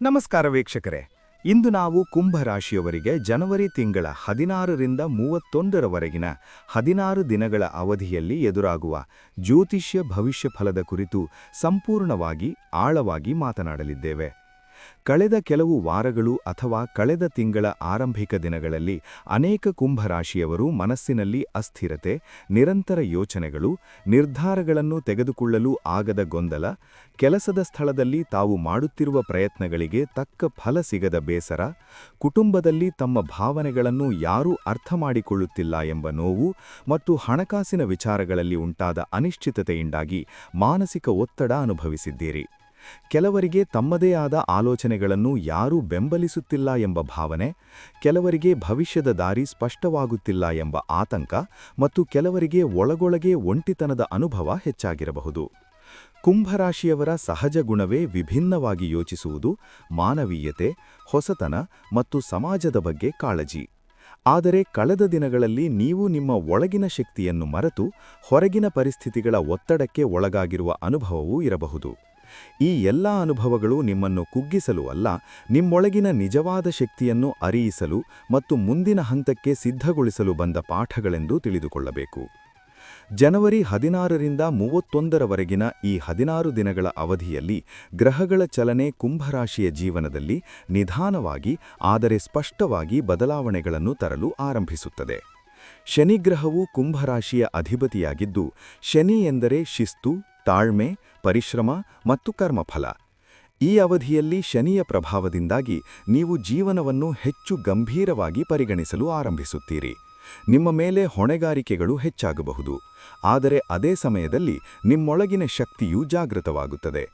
ನಮಸ್ಕಾರ ವೀಕ್ಷಕರೇ. ಇಂದು ನಾವು ಕುಂಭ ರಾಶಿಯವರಿಗೆ ಜನವರಿ ತಿಂಗಳ ಹದಿನಾರರಿಂದ ಮೂವತ್ತೊಂದರವರೆಗಿನ ಹದಿನಾರು ದಿನಗಳ ಅವಧಿಯಲ್ಲಿ ಎದುರಾಗುವ ಜ್ಯೋತಿಷ್ಯ ಭವಿಷ್ಯ ಫಲದ ಕುರಿತು ಸಂಪೂರ್ಣವಾಗಿ ಆಳವಾಗಿ ಮಾತನಾಡಲಿದ್ದೇವೆ. ಕಳೆದ ಕೆಲವು ವಾರಗಳು ಅಥವಾ ಕಳೆದ ತಿಂಗಳ ಆರಂಭಿಕ ದಿನಗಳಲ್ಲಿ ಅನೇಕ ಕುಂಭರಾಶಿಯವರು ಮನಸ್ಸಿನಲ್ಲಿ ಅಸ್ಥಿರತೆ, ನಿರಂತರ ಯೋಚನೆಗಳು, ನಿರ್ಧಾರಗಳನ್ನು ತೆಗೆದುಕೊಳ್ಳಲು ಆಗದ ಗೊಂದಲ, ಕೆಲಸದ ಸ್ಥಳದಲ್ಲಿ ತಾವು ಮಾಡುತ್ತಿರುವ ಪ್ರಯತ್ನಗಳಿಗೆ ತಕ್ಕ ಫಲ ಸಿಗದ ಬೇಸರ, ಕುಟುಂಬದಲ್ಲಿ ತಮ್ಮ ಭಾವನೆಗಳನ್ನು ಯಾರೂ ಅರ್ಥ ಮಾಡಿಕೊಳ್ಳುತ್ತಿಲ್ಲ ಎಂಬ ನೋವು ಮತ್ತು ಹಣಕಾಸಿನ ವಿಚಾರಗಳಲ್ಲಿ ಉಂಟಾದ ಅನಿಶ್ಚಿತತೆಯಿಂದಾಗಿ ಮಾನಸಿಕ ಒತ್ತಡ ಅನುಭವಿಸಿದ್ದೀರಿ. ಕೆಲವರಿಗೆ ತಮ್ಮದೇ ಆದ ಆಲೋಚನೆಗಳನ್ನು ಯಾರೂ ಬೆಂಬಲಿಸುತ್ತಿಲ್ಲ ಎಂಬ ಭಾವನೆ, ಕೆಲವರಿಗೆ ಭವಿಷ್ಯದ ದಾರಿ ಸ್ಪಷ್ಟವಾಗುತ್ತಿಲ್ಲ ಎಂಬ ಆತಂಕ ಮತ್ತು ಕೆಲವರಿಗೆ ಒಳಗೊಳಗೆ ಒಂಟಿತನದ ಅನುಭವ ಹೆಚ್ಚಾಗಿರಬಹುದು. ಕುಂಭರಾಶಿಯವರ ಸಹಜ ಗುಣವೇ ವಿಭಿನ್ನವಾಗಿ ಯೋಚಿಸುವುದು ಮಾನವೀಯತೆ, ಹೊಸತನ ಮತ್ತು ಸಮಾಜದ ಬಗ್ಗೆ ಕಾಳಜಿ. ಆದರೆ ಕಳೆದ ದಿನಗಳಲ್ಲಿ ನೀವು ನಿಮ್ಮ ಒಳಗಿನ ಶಕ್ತಿಯನ್ನು ಮರೆತು ಹೊರಗಿನ ಪರಿಸ್ಥಿತಿಗಳ ಒತ್ತಡಕ್ಕೆ ಒಳಗಾಗಿರುವ ಅನುಭವವೂ ಇರಬಹುದು. ಈ ಎಲ್ಲ ಅನುಭವಗಳು ನಿಮ್ಮನ್ನು ಕುಗ್ಗಿಸಲು ಅಲ್ಲ, ನಿಮ್ಮೊಳಗಿನ ನಿಜವಾದ ಶಕ್ತಿಯನ್ನು ಅರಿಯಿಸಲು ಮತ್ತು ಮುಂದಿನ ಹಂತಕ್ಕೆ ಸಿದ್ಧಗೊಳಿಸಲು ಬಂದ ಪಾಠಗಳೆಂದು ತಿಳಿದುಕೊಳ್ಳಬೇಕು. ಜನವರಿ ಹದಿನಾರರಿಂದ ಮೂವತ್ತೊಂದರವರೆಗಿನ ಈ ಹದಿನಾರು ದಿನಗಳ ಅವಧಿಯಲ್ಲಿ ಗ್ರಹಗಳ ಚಲನೆ ಕುಂಭರಾಶಿಯ ಜೀವನದಲ್ಲಿ ನಿಧಾನವಾಗಿ, ಆದರೆ ಸ್ಪಷ್ಟವಾಗಿ ಬದಲಾವಣೆಗಳನ್ನು ತರಲು ಆರಂಭಿಸುತ್ತದೆ. ಶನಿಗ್ರಹವು ಕುಂಭರಾಶಿಯ ಅಧಿಪತಿಯಾಗಿದ್ದು, ಶನಿ ಎಂದರೆ ಶಿಸ್ತು, ತಾಳ್ಮೆ ಪರಿಶ್ರಮ ಮತ್ತು ಕರ್ಮಫಲ. ಈ ಅವಧಿಯಲ್ಲಿ ಶನಿಯ ಪ್ರಭಾವದಿಂದಾಗಿ ನೀವು ಜೀವನವನ್ನು ಹೆಚ್ಚು ಗಂಭೀರವಾಗಿ ಪರಿಗಣಿಸಲು ಆರಂಭಿಸುತ್ತೀರಿ. ನಿಮ್ಮ ಮೇಲೆ ಹೊಣೆಗಾರಿಕೆಗಳು ಹೆಚ್ಚಾಗಬಹುದು. ಆದರೆ ಅದೇ ಸಮಯದಲ್ಲಿ ನಿಮ್ಮೊಳಗಿನ ಶಕ್ತಿಯು ಜಾಗೃತವಾಗುತ್ತದೆ.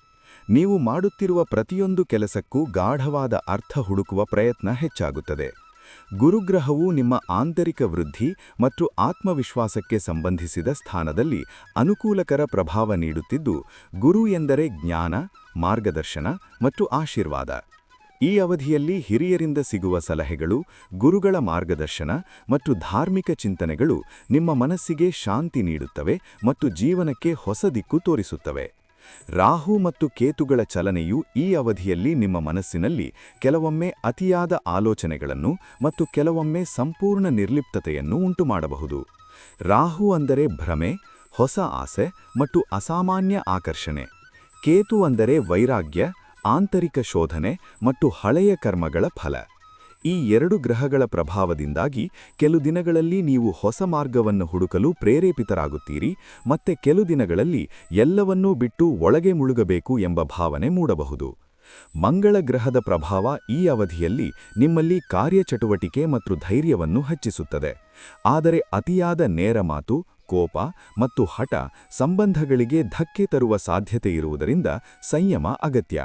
ನೀವು ಮಾಡುತ್ತಿರುವ ಪ್ರತಿಯೊಂದು ಕೆಲಸಕ್ಕೂ ಗಾಢವಾದ ಅರ್ಥ ಹುಡುಕುವ ಪ್ರಯತ್ನ ಹೆಚ್ಚಾಗುತ್ತದೆ. ಗುರುಗ್ರಹವು ನಿಮ್ಮ ಆಂತರಿಕ ವೃದ್ಧಿ ಮತ್ತು ಆತ್ಮವಿಶ್ವಾಸಕ್ಕೆ ಸಂಬಂಧಿಸಿದ ಸ್ಥಾನದಲ್ಲಿ ಅನುಕೂಲಕರ ಪ್ರಭಾವ ನೀಡುತ್ತಿದ್ದು, ಗುರು ಎಂದರೆ ಜ್ಞಾನ, ಮಾರ್ಗದರ್ಶನ ಮತ್ತು ಆಶೀರ್ವಾದ. ಈ ಅವಧಿಯಲ್ಲಿ ಹಿರಿಯರಿಂದ ಸಿಗುವ ಸಲಹೆಗಳು, ಗುರುಗಳ ಮಾರ್ಗದರ್ಶನ ಮತ್ತು ಧಾರ್ಮಿಕ ಚಿಂತನೆಗಳು ನಿಮ್ಮ ಮನಸ್ಸಿಗೆ ಶಾಂತಿ ನೀಡುತ್ತವೆ ಮತ್ತು ಜೀವನಕ್ಕೆ ಹೊಸ ದಿಕ್ಕು ತೋರಿಸುತ್ತವೆ. ರಾಹು ಮತ್ತು ಕೇತುಗಳ ಚಲನೆಯು ಈ ಅವಧಿಯಲ್ಲಿ ನಿಮ್ಮ ಮನಸ್ಸಿನಲ್ಲಿ ಕೆಲವೊಮ್ಮೆ ಅತಿಯಾದ ಆಲೋಚನೆಗಳನ್ನು ಮತ್ತು ಕೆಲವೊಮ್ಮೆ ಸಂಪೂರ್ಣ ನಿರ್ಲಿಪ್ತತೆಯನ್ನು ಉಂಟುಮಾಡಬಹುದು. ರಾಹು ಅಂದರೆ ಭ್ರಮೆ, ಹೊಸ ಆಸೆ ಮತ್ತು ಅಸಾಮಾನ್ಯ ಆಕರ್ಷಣೆ. ಕೇತು ಅಂದರೆ ವೈರಾಗ್ಯ, ಆಂತರಿಕ ಶೋಧನೆ ಮತ್ತು ಹಳೆಯ ಕರ್ಮಗಳ ಫಲ. ಈ ಎರಡು ಗ್ರಹಗಳ ಪ್ರಭಾವದಿಂದಾಗಿ ಕೆಲು ದಿನಗಳಲ್ಲಿ ನೀವು ಹೊಸ ಮಾರ್ಗವನ್ನು ಹುಡುಕಲು ಪ್ರೇರೇಪಿತರಾಗುತ್ತೀರಿ, ಮತ್ತೆ ಕೆಲು ದಿನಗಳಲ್ಲಿ ಎಲ್ಲವನ್ನೂ ಬಿಟ್ಟು ಒಳಗೆ ಮುಳುಗಬೇಕು ಎಂಬ ಭಾವನೆ ಮೂಡಬಹುದು. ಮಂಗಳ ಗ್ರಹದ ಪ್ರಭಾವ ಈ ಅವಧಿಯಲ್ಲಿ ನಿಮ್ಮಲ್ಲಿ ಕಾರ್ಯಚಟುವಟಿಕೆ ಮತ್ತು ಧೈರ್ಯವನ್ನು ಹೆಚ್ಚಿಸುತ್ತದೆ. ಆದರೆ ಅತಿಯಾದ ನೇರ ಮಾತು, ಕೋಪ ಮತ್ತು ಹಠ ಸಂಬಂಧಗಳಿಗೆ ಧಕ್ಕೆ ತರುವ ಸಾಧ್ಯತೆ ಇರುವುದರಿಂದ ಸಂಯಮ ಅಗತ್ಯ.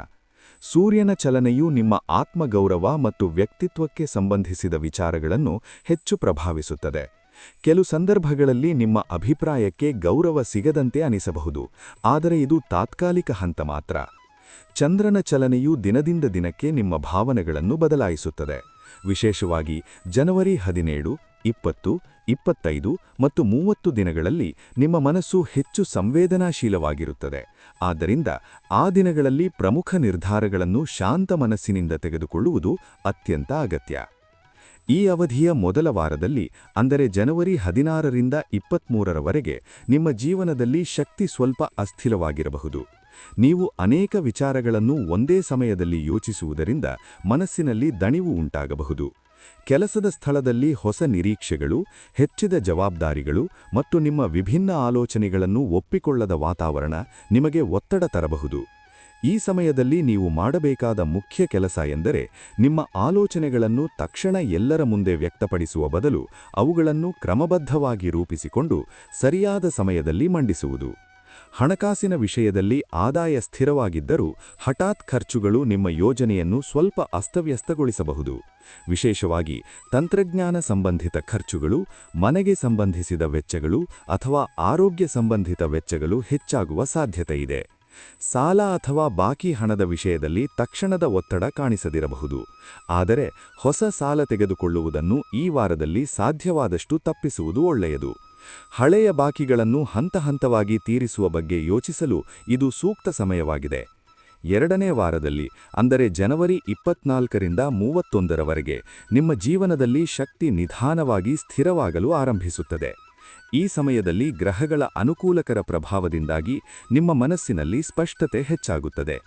ಸೂರ್ಯನ ಚಲನೆಯು ನಿಮ್ಮ ಆತ್ಮಗೌರವ ಮತ್ತು ವ್ಯಕ್ತಿತ್ವಕ್ಕೆ ಸಂಬಂಧಿಸಿದ ವಿಚಾರಗಳನ್ನು ಹೆಚ್ಚು ಪ್ರಭಾವಿಸುತ್ತದೆ. ಕೆಲು ಸಂದರ್ಭಗಳಲ್ಲಿ ನಿಮ್ಮ ಅಭಿಪ್ರಾಯಕ್ಕೆ ಗೌರವ ಸಿಗದಂತೆ ಅನಿಸಬಹುದು, ಆದರೆ ಇದು ತಾತ್ಕಾಲಿಕ ಹಂತ ಮಾತ್ರ. ಚಂದ್ರನ ಚಲನೆಯು ದಿನದಿಂದ ದಿನಕ್ಕೆ ನಿಮ್ಮ ಭಾವನೆಗಳನ್ನು ಬದಲಾಯಿಸುತ್ತದೆ. ವಿಶೇಷವಾಗಿ ಜನವರಿ ಹದಿನೇಳು, ಇಪ್ಪತ್ತು, ಇಪ್ಪತ್ತೈದು ಮತ್ತು ಮೂವತ್ತು ದಿನಗಳಲ್ಲಿ ನಿಮ್ಮ ಮನಸ್ಸು ಹೆಚ್ಚು ಸಂವೇದನಾಶೀಲವಾಗಿರುತ್ತದೆ. ಆದ್ದರಿಂದ ಆ ದಿನಗಳಲ್ಲಿ ಪ್ರಮುಖ ನಿರ್ಧಾರಗಳನ್ನು ಶಾಂತ ಮನಸ್ಸಿನಿಂದ ತೆಗೆದುಕೊಳ್ಳುವುದು ಅತ್ಯಂತ ಅಗತ್ಯ. ಈ ಅವಧಿಯ ಮೊದಲ ವಾರದಲ್ಲಿ, ಅಂದರೆ ಜನವರಿ ಹದಿನಾರರಿಂದ ಇಪ್ಪತ್ಮೂರರವರೆಗೆ, ನಿಮ್ಮ ಜೀವನದಲ್ಲಿ ಶಕ್ತಿ ಸ್ವಲ್ಪ ಅಸ್ಥಿರವಾಗಿರಬಹುದು. ನೀವು ಅನೇಕ ವಿಚಾರಗಳನ್ನು ಒಂದೇ ಸಮಯದಲ್ಲಿ ಯೋಚಿಸುವುದರಿಂದ ಮನಸ್ಸಿನಲ್ಲಿ ದಣಿವು ಉಂಟಾಗಬಹುದು. ಕೆಲಸದ ಸ್ಥಳದಲ್ಲಿ ಹೊಸ ನಿರೀಕ್ಷೆಗಳು, ಹೆಚ್ಚಿದ ಜವಾಬ್ದಾರಿಗಳು ಮತ್ತು ನಿಮ್ಮ ವಿಭಿನ್ನ ಆಲೋಚನೆಗಳನ್ನು ಒಪ್ಪಿಕೊಳ್ಳದ ವಾತಾವರಣ ನಿಮಗೆ ಒತ್ತಡ ತರಬಹುದು. ಈ ಸಮಯದಲ್ಲಿ ನೀವು ಮಾಡಬೇಕಾದ ಮುಖ್ಯ ಕೆಲಸ ಎಂದರೆ ನಿಮ್ಮ ಆಲೋಚನೆಗಳನ್ನು ತಕ್ಷಣ ಎಲ್ಲರ ಮುಂದೆ ವ್ಯಕ್ತಪಡಿಸುವ ಬದಲು ಅವುಗಳನ್ನು ಕ್ರಮಬದ್ಧವಾಗಿ ರೂಪಿಸಿಕೊಂಡು ಸರಿಯಾದ ಸಮಯದಲ್ಲಿ ಮಂಡಿಸುವುದು. ಹಣಕಾಸಿನ ವಿಷಯದಲ್ಲಿ ಆದಾಯ ಸ್ಥಿರವಾಗಿದ್ದರೂ ಹಠಾತ್ ಖರ್ಚುಗಳು ನಿಮ್ಮ ಯೋಜನೆಯನ್ನು ಸ್ವಲ್ಪ ಅಸ್ತವ್ಯಸ್ತಗೊಳಿಸಬಹುದು. ವಿಶೇಷವಾಗಿ ತಂತ್ರಜ್ಞಾನ ಸಂಬಂಧಿತ ಖರ್ಚುಗಳು, ಮನೆಗೆ ಸಂಬಂಧಿಸಿದ ವೆಚ್ಚಗಳು ಅಥವಾ ಆರೋಗ್ಯ ಸಂಬಂಧಿತ ವೆಚ್ಚಗಳು ಹೆಚ್ಚಾಗುವ ಸಾಧ್ಯತೆಯಿದೆ ಸಾಲ ಅಥವಾ ಬಾಕಿ ಹಣದ ವಿಷಯದಲ್ಲಿ ತಕ್ಷಣದ ಒತ್ತಡ ಕಾಣಿಸದಿರಬಹುದು. ಆದರೆ ಹೊಸ ಸಾಲ ತೆಗೆದುಕೊಳ್ಳುವುದನ್ನು ಈ ವಾರದಲ್ಲಿ ಸಾಧ್ಯವಾದಷ್ಟು ತಪ್ಪಿಸುವುದು ಒಳ್ಳೆಯದು. ಹಳೆಯ ಬಾಕಿಗಳನ್ನು ಹಂತ ಹಂತವಾಗಿ ತೀರಿಸುವ ಬಗ್ಗೆ ಯೋಚಿಸಲು ಇದು ಸೂಕ್ತ ಸಮಯವಾಗಿದೆ. ಎರಡನೇ ವಾರದಲ್ಲಿ, ಅಂದರೆ ಜನವರಿ ಇಪ್ಪತ್ನಾಲ್ಕರಿಂದ ಮೂವತ್ತೊಂದರವರೆಗೆ, ನಿಮ್ಮ ಜೀವನದಲ್ಲಿ ಶಕ್ತಿ ನಿಧಾನವಾಗಿ ಸ್ಥಿರವಾಗಲು ಆರಂಭಿಸುತ್ತದೆ. ಈ ಸಮಯದಲ್ಲಿ ಗ್ರಹಗಳ ಅನುಕೂಲಕರ ಪ್ರಭಾವದಿಂದಾಗಿ ನಿಮ್ಮ ಮನಸ್ಸಿನಲ್ಲಿ ಸ್ಪಷ್ಟತೆ ಹೆಚ್ಚಾಗುತ್ತದೆ.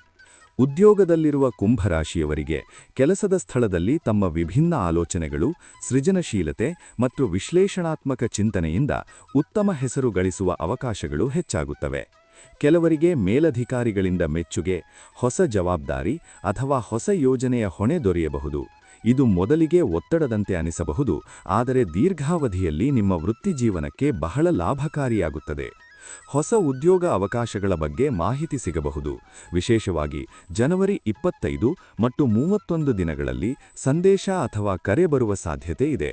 ಉದ್ಯೋಗದಲ್ಲಿರುವ ಕುಂಭರಾಶಿಯವರಿಗೆ, ಕೆಲಸದ ಸ್ಥಳದಲ್ಲಿ ತಮ್ಮ ವಿಭಿನ್ನ ಆಲೋಚನೆಗಳು, ಸೃಜನಶೀಲತೆ ಮತ್ತು ವಿಶ್ಲೇಷಣಾತ್ಮಕ ಚಿಂತನೆಯಿಂದ ಉತ್ತಮ ಹೆಸರು ಗಳಿಸುವ ಅವಕಾಶಗಳು ಹೆಚ್ಚಾಗುತ್ತವೆ. ಕೆಲವರಿಗೆ ಮೇಲಧಿಕಾರಿಗಳಿಂದ ಮೆಚ್ಚುಗೆ, ಹೊಸ ಜವಾಬ್ದಾರಿ ಅಥವಾ ಹೊಸ ಯೋಜನೆಯ ಹೊಣೆ ದೊರೆಯಬಹುದು. ಇದು ಮೊದಲಿಗೆ ಒತ್ತಡದಂತೆ ಅನಿಸಬಹುದು, ಆದರೆ ದೀರ್ಘಾವಧಿಯಲ್ಲಿ ನಿಮ್ಮ ವೃತ್ತಿಜೀವನಕ್ಕೆ ಬಹಳ ಲಾಭಕಾರಿಯಾಗುತ್ತದೆ. ಹೊಸ ಉದ್ಯೋಗ ಅವಕಾಶಗಳ ಬಗ್ಗೆ ಮಾಹಿತಿ ಸಿಗಬಹುದು. ವಿಶೇಷವಾಗಿ ಜನವರಿ ಇಪ್ಪತ್ತೈದು ಮತ್ತು ಮೂವತ್ತೊಂದು ದಿನಗಳಲ್ಲಿ ಸಂದೇಶ ಅಥವಾ ಕರೆ ಬರುವ ಸಾಧ್ಯತೆ ಇದೆ.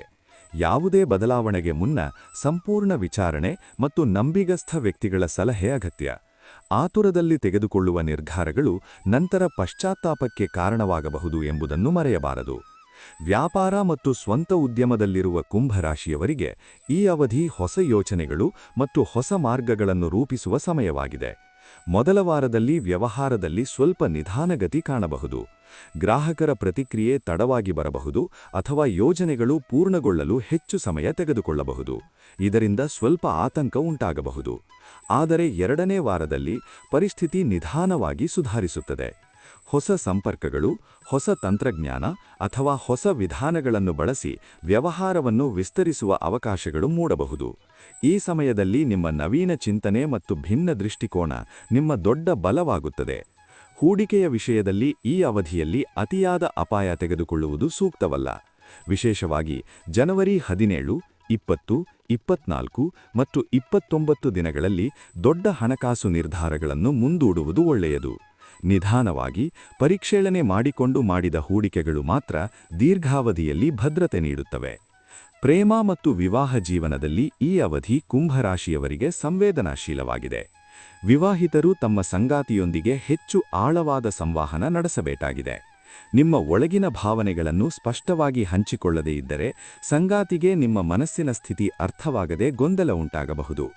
ಯಾವುದೇ ಬದಲಾವಣೆಗೆ ಮುನ್ನ ಸಂಪೂರ್ಣ ವಿಚಾರಣೆ ಮತ್ತು ನಂಬಿಗಸ್ಥ ವ್ಯಕ್ತಿಗಳ ಸಲಹೆ ಅಗತ್ಯ. ಆತುರದಲ್ಲಿ ತೆಗೆದುಕೊಳ್ಳುವ ನಿರ್ಧಾರಗಳು ನಂತರ ಪಶ್ಚಾತ್ತಾಪಕ್ಕೆ ಕಾರಣವಾಗಬಹುದು ಎಂಬುದನ್ನು ಮರೆಯಬಾರದು. ವ್ಯಾಪಾರ ಮತ್ತು ಸ್ವಂತ ಉದ್ಯಮದಲ್ಲಿರುವ ಕುಂಭರಾಶಿಯವರಿಗೆ ಈ ಅವಧಿ ಹೊಸ ಯೋಚನೆಗಳು ಮತ್ತು ಹೊಸ ಮಾರ್ಗಗಳನ್ನು ರೂಪಿಸುವ ಸಮಯವಾಗಿದೆ. ಮೊದಲ ವಾರದಲ್ಲಿ ವ್ಯವಹಾರದಲ್ಲಿ ಸ್ವಲ್ಪ ನಿಧಾನಗತಿ ಕಾಣಬಹುದು. ಗ್ರಾಹಕರ ಪ್ರತಿಕ್ರಿಯೆ ತಡವಾಗಿ ಬರಬಹುದು ಅಥವಾ ಯೋಜನೆಗಳು ಪೂರ್ಣಗೊಳ್ಳಲು ಹೆಚ್ಚು ಸಮಯ ತೆಗೆದುಕೊಳ್ಳಬಹುದು. ಇದರಿಂದ ಸ್ವಲ್ಪ ಆತಂಕ ಉಂಟಾಗಬಹುದು. ಆದರೆ ಎರಡನೇ ವಾರದಲ್ಲಿ ಪರಿಸ್ಥಿತಿ ನಿಧಾನವಾಗಿ ಸುಧಾರಿಸುತ್ತದೆ. ಹೊಸ ಸಂಪರ್ಕಗಳು, ಹೊಸ ತಂತ್ರಜ್ಞಾನ ಅಥವಾ ಹೊಸ ವಿಧಾನಗಳನ್ನು ಬಳಸಿ ವ್ಯವಹಾರವನ್ನು ವಿಸ್ತರಿಸುವ ಅವಕಾಶಗಳು ಮೂಡಬಹುದು. ಈ ಸಮಯದಲ್ಲಿ ನಿಮ್ಮ ನವೀನ ಚಿಂತನೆ ಮತ್ತು ಭಿನ್ನ ದೃಷ್ಟಿಕೋನ ನಿಮ್ಮ ದೊಡ್ಡ ಬಲವಾಗುತ್ತದೆ. ಹೂಡಿಕೆಯ ವಿಷಯದಲ್ಲಿ ಈ ಅವಧಿಯಲ್ಲಿ ಅತಿಯಾದ ಅಪಾಯ ತೆಗೆದುಕೊಳ್ಳುವುದು ಸೂಕ್ತವಲ್ಲ. ವಿಶೇಷವಾಗಿ ಜನವರಿ ಹದಿನೇಳು, ಇಪ್ಪತ್ತು, ಇಪ್ಪತ್ನಾಲ್ಕು ಮತ್ತು ಇಪ್ಪತ್ತೊಂಬತ್ತು ದಿನಗಳಲ್ಲಿ ದೊಡ್ಡ ಹಣಕಾಸು ನಿರ್ಧಾರಗಳನ್ನು ಮುಂದೂಡುವುದು ಒಳ್ಳೆಯದು. ನಿಧಾನವಾಗಿ ಪರಿಕ್ಷೇಳನೆ ಮಾಡಿಕೊಂಡು ಮಾಡಿದ ಹೂಡಿಕೆಗಳು ಮಾತ್ರ ದೀರ್ಘಾವಧಿಯಲ್ಲಿ ಭದ್ರತೆ ನೀಡುತ್ತವೆ. ಪ್ರೇಮ ಮತ್ತು ವಿವಾಹ ಜೀವನದಲ್ಲಿ ಈ ಅವಧಿ ಕುಂಭರಾಶಿಯವರಿಗೆ ಸಂವೇದನಾಶೀಲವಾಗಿದೆ. ವಿವಾಹಿತರು ತಮ್ಮ ಸಂಗಾತಿಯೊಂದಿಗೆ ಹೆಚ್ಚು ಆಳವಾದ ಸಂವಹನ ನಡೆಸಬೇಕಾಗಿದೆ. ನಿಮ್ಮ ಒಳಗಿನ ಭಾವನೆಗಳನ್ನು ಸ್ಪಷ್ಟವಾಗಿ ಹಂಚಿಕೊಳ್ಳದೇ ಇದ್ದರೆ ಸಂಗಾತಿಗೆ ನಿಮ್ಮ ಮನಸ್ಸಿನ ಸ್ಥಿತಿ ಅರ್ಥವಾಗದೆ ಗೊಂದಲ ಉಂಟಾಗಬಹುದು.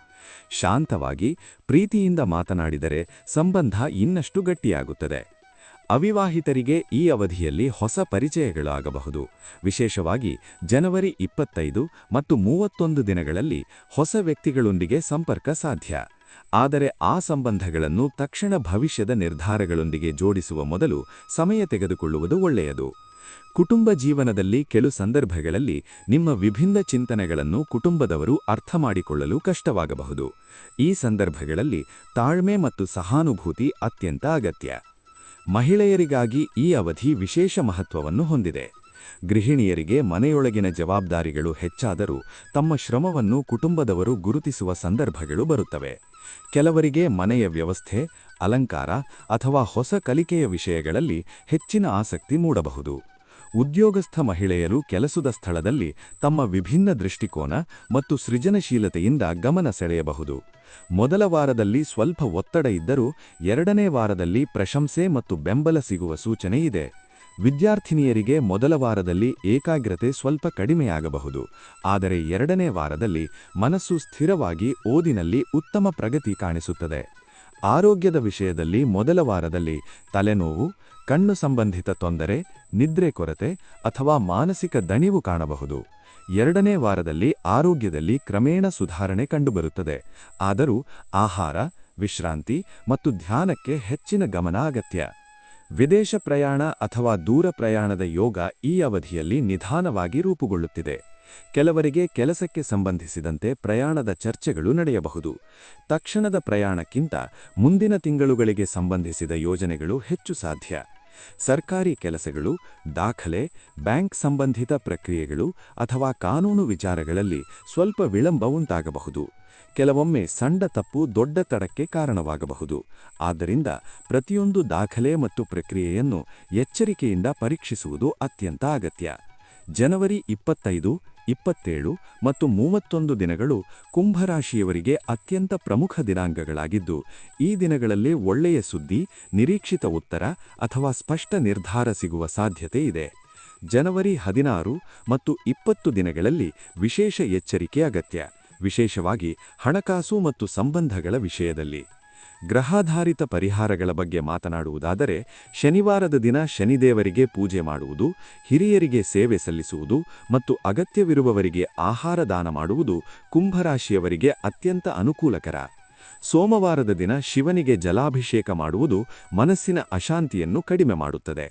ಶಾಂತವಾಗಿ, ಪ್ರೀತಿಯಿಂದ ಮಾತನಾಡಿದರೆ ಸಂಬಂಧ ಇನ್ನಷ್ಟು ಗಟ್ಟಿಯಾಗುತ್ತದೆ. ಅವಿವಾಹಿತರಿಗೆ ಈ ಅವಧಿಯಲ್ಲಿ ಹೊಸ ಪರಿಚಯಗಳಾಗಬಹುದು. ವಿಶೇಷವಾಗಿ, ಜನವರಿ ಇಪ್ಪತ್ತೈದು ಮತ್ತು ಮೂವತ್ತೊಂದು ದಿನಗಳಲ್ಲಿ ಹೊಸ ವ್ಯಕ್ತಿಗಳೊಂದಿಗೆ ಸಂಪರ್ಕ ಸಾಧ್ಯ. ಆದರೆ ಆ ಸಂಬಂಧಗಳನ್ನು ತಕ್ಷಣ ಭವಿಷ್ಯದ ನಿರ್ಧಾರಗಳೊಂದಿಗೆ ಜೋಡಿಸುವ ಮೊದಲು ಸಮಯ ತೆಗೆದುಕೊಳ್ಳುವುದು ಒಳ್ಳೆಯದು. ಕುಟುಂಬ ಜೀವನದಲ್ಲಿ ಕೆಲ ಸಂದರ್ಭಗಳಲ್ಲಿ ನಿಮ್ಮ ವಿಭಿನ್ನ ಚಿಂತನೆಗಳನ್ನು ಕುಟುಂಬದವರು ಅರ್ಥ ಮಾಡಿಕೊಳ್ಳಲು ಕಷ್ಟವಾಗಬಹುದು. ಈ ಸಂದರ್ಭಗಳಲ್ಲಿ ತಾಳ್ಮೆ ಮತ್ತು ಸಹಾನುಭೂತಿ ಅತ್ಯಂತ ಅಗತ್ಯ. ಮಹಿಳೆಯರಿಗಾಗಿ ಈ ಅವಧಿ ವಿಶೇಷ ಮಹತ್ವವನ್ನು ಹೊಂದಿದೆ. ಗೃಹಿಣಿಯರಿಗೆ ಮನೆಯೊಳಗಿನ ಜವಾಬ್ದಾರಿಗಳು ಹೆಚ್ಚಾದರೂ ತಮ್ಮ ಶ್ರಮವನ್ನು ಕುಟುಂಬದವರು ಗುರುತಿಸುವ ಸಂದರ್ಭಗಳು ಬರುತ್ತವೆ. ಕೆಲವರಿಗೆ ಮನೆಯ ವ್ಯವಸ್ಥೆ, ಅಲಂಕಾರ ಅಥವಾ ಹೊಸ ಕಲಿಕೆಯ ವಿಷಯಗಳಲ್ಲಿ ಹೆಚ್ಚಿನ ಆಸಕ್ತಿ ಮೂಡಬಹುದು. ಉದ್ಯೋಗಸ್ಥ ಮಹಿಳೆಯರು ಕೆಲಸದ ಸ್ಥಳದಲ್ಲಿ ತಮ್ಮ ವಿಭಿನ್ನ ದೃಷ್ಟಿಕೋನ ಮತ್ತು ಸೃಜನಶೀಲತೆಯಿಂದ ಗಮನ ಸೆಳೆಯಬಹುದು. ಮೊದಲ ವಾರದಲ್ಲಿ ಸ್ವಲ್ಪ ಒತ್ತಡ ಇದ್ದರೂ ಎರಡನೇ ವಾರದಲ್ಲಿ ಪ್ರಶಂಸೆ ಮತ್ತು ಬೆಂಬಲ ಸಿಗುವ ಸೂಚನೆ ಇದೆ. ವಿದ್ಯಾರ್ಥಿನಿಯರಿಗೆ ಮೊದಲ ವಾರದಲ್ಲಿ ಏಕಾಗ್ರತೆ ಸ್ವಲ್ಪ ಕಡಿಮೆಯಾಗಬಹುದು. ಆದರೆ ಎರಡನೇ ವಾರದಲ್ಲಿ ಮನಸ್ಸು ಸ್ಥಿರವಾಗಿ ಓದಿನಲ್ಲಿ ಉತ್ತಮ ಪ್ರಗತಿ ಕಾಣಿಸುತ್ತದೆ. ಆರೋಗ್ಯದ ವಿಷಯದಲ್ಲಿ ಮೊದಲ ವಾರದಲ್ಲಿ ತಲೆನೋವು, ಕಣ್ಣು ಸಂಬಂಧಿತ ತೊಂದರೆ, ನಿದ್ರೆ ಕೊರತೆ ಅಥವಾ ಮಾನಸಿಕ ದಣಿವು ಕಾಣಬಹುದು. ಎರಡನೇ ವಾರದಲ್ಲಿ ಆರೋಗ್ಯದಲ್ಲಿ ಕ್ರಮೇಣ ಸುಧಾರಣೆ ಕಂಡುಬರುತ್ತದೆ. ಆದರೂ ಆಹಾರ, ವಿಶ್ರಾಂತಿ ಮತ್ತು ಧ್ಯಾನಕ್ಕೆ ಹೆಚ್ಚಿನ ಗಮನ ಅಗತ್ಯ. ವಿದೇಶ ಪ್ರಯಾಣ ಅಥವಾ ದೂರ ಪ್ರಯಾಣದ ಯೋಗ ಈ ಅವಧಿಯಲ್ಲಿ ನಿಧಾನವಾಗಿ ರೂಪುಗೊಳ್ಳುತ್ತಿದೆ. ಕೆಲವರಿಗೆ ಕೆಲಸಕ್ಕೆ ಸಂಬಂಧಿಸಿದಂತೆ ಪ್ರಯಾಣದ ಚರ್ಚೆಗಳು ನಡೆಯಬಹುದು. ತಕ್ಷಣದ ಪ್ರಯಾಣಕ್ಕಿಂತ ಮುಂದಿನ ತಿಂಗಳುಗಳಿಗೆ ಸಂಬಂಧಿಸಿದ ಯೋಜನೆಗಳು ಹೆಚ್ಚು ಸಾಧ್ಯ. ಸರ್ಕಾರಿ ಕೆಲಸಗಳು, ದಾಖಲೆ, ಬ್ಯಾಂಕ್ ಸಂಬಂಧಿತ ಪ್ರಕ್ರಿಯೆಗಳು ಅಥವಾ ಕಾನೂನು ವಿಚಾರಗಳಲ್ಲಿ ಸ್ವಲ್ಪ ವಿಳಂಬ ಉಂಟಾಗಬಹುದು. ಕೆಲವೊಮ್ಮೆ ಸಣ್ಣ ತಪ್ಪು ದೊಡ್ಡ ತಡಕ್ಕೆ ಕಾರಣವಾಗಬಹುದು. ಆದ್ದರಿಂದ ಪ್ರತಿಯೊಂದು ದಾಖಲೆ ಮತ್ತು ಪ್ರಕ್ರಿಯೆಯನ್ನು ಎಚ್ಚರಿಕೆಯಿಂದ ಪರೀಕ್ಷಿಸುವುದು ಅತ್ಯಂತ ಅಗತ್ಯ. ಜನವರಿ ಇಪ್ಪತ್ತೈದು, ಇಪ್ಪತ್ತೇಳು ಮತ್ತು ಮೂವತ್ತೊಂದು ದಿನಗಳು ಕುಂಭರಾಶಿಯವರಿಗೆ ಅತ್ಯಂತ ಪ್ರಮುಖ ದಿನಾಂಕಗಳಾಗಿದ್ದು, ಈ ದಿನಗಳಲ್ಲಿ ಒಳ್ಳೆಯ ಸುದ್ದಿ, ನಿರೀಕ್ಷಿತ ಉತ್ತರ ಅಥವಾ ಸ್ಪಷ್ಟ ನಿರ್ಧಾರ ಸಿಗುವ ಸಾಧ್ಯತೆ ಇದೆ. ಜನವರಿ ಹದಿನಾರು ಮತ್ತು ಇಪ್ಪತ್ತು ದಿನಗಳಲ್ಲಿ ವಿಶೇಷ ಎಚ್ಚರಿಕೆ ಅಗತ್ಯ. ವಿಶೇಷವಾಗಿ ಹಣಕಾಸು ಮತ್ತು ಸಂಬಂಧಗಳ ವಿಷಯದಲ್ಲಿ. ಗ್ರಹಾಧಾರಿತ ಪರಿಹಾರಗಳ ಬಗ್ಗೆ ಮಾತನಾಡುವುದಾದರೆ, ಶನಿವಾರದ ದಿನ ಶನಿದೇವರಿಗೆ ಪೂಜೆ ಮಾಡುವುದು, ಹಿರಿಯರಿಗೆ ಸೇವೆ ಸಲ್ಲಿಸುವುದು ಮತ್ತು ಅಗತ್ಯವಿರುವವರಿಗೆ ಆಹಾರ ದಾನ ಮಾಡುವುದು ಕುಂಭರಾಶಿಯವರಿಗೆ ಅತ್ಯಂತ ಅನುಕೂಲಕರ. ಸೋಮವಾರದ ದಿನ ಶಿವನಿಗೆ ಜಲಾಭಿಷೇಕ ಮಾಡುವುದು ಮನಸ್ಸಿನ ಅಶಾಂತಿಯನ್ನು ಕಡಿಮೆ ಮಾಡುತ್ತದೆ.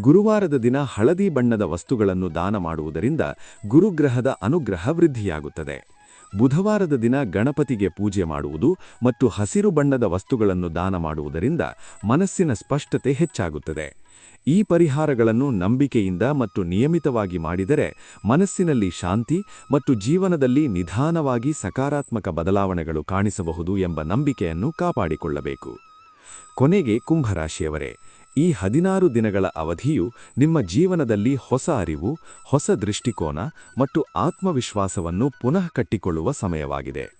ಗುರುವಾರದ ದಿನ ಹಳದಿ ಬಣ್ಣದ ವಸ್ತುಗಳನ್ನು ದಾನ ಮಾಡುವುದರಿಂದ ಗುರುಗ್ರಹದ ಅನುಗ್ರಹ ವೃದ್ಧಿಯಾಗುತ್ತದೆ. ಬುಧವಾರದ ದಿನ ಗಣಪತಿಗೆ ಪೂಜೆ ಮಾಡುವುದು ಮತ್ತು ಹಸಿರು ಬಣ್ಣದ ವಸ್ತುಗಳನ್ನು ದಾನ ಮಾಡುವುದರಿಂದ ಮನಸ್ಸಿನ ಸ್ಪಷ್ಟತೆ ಹೆಚ್ಚಾಗುತ್ತದೆ. ಈ ಪರಿಹಾರಗಳನ್ನು ನಂಬಿಕೆಯಿಂದ ಮತ್ತು ನಿಯಮಿತವಾಗಿ ಮಾಡಿದರೆ ಮನಸ್ಸಿನಲ್ಲಿ ಶಾಂತಿ ಮತ್ತು ಜೀವನದಲ್ಲಿ ನಿಧಾನವಾಗಿ ಸಕಾರಾತ್ಮಕ ಬದಲಾವಣೆಗಳು ಕಾಣಿಸಬಹುದು ಎಂಬ ನಂಬಿಕೆಯನ್ನು ಕಾಪಾಡಿಕೊಳ್ಳಬೇಕು. ಕೊನೆಗೆ ಕುಂಭರಾಶಿಯವರೇ ಈ ಹದಿನಾರು ದಿನಗಳ ಅವಧಿಯು ನಿಮ್ಮ ಜೀವನದಲ್ಲಿ ಹೊಸ ಅರಿವು, ಹೊಸ ದೃಷ್ಟಿಕೋನ ಮತ್ತು ಆತ್ಮವಿಶ್ವಾಸವನ್ನು ಪುನಃ ಕಟ್ಟಿಕೊಳ್ಳುವ ಸಮಯವಾಗಿದೆ.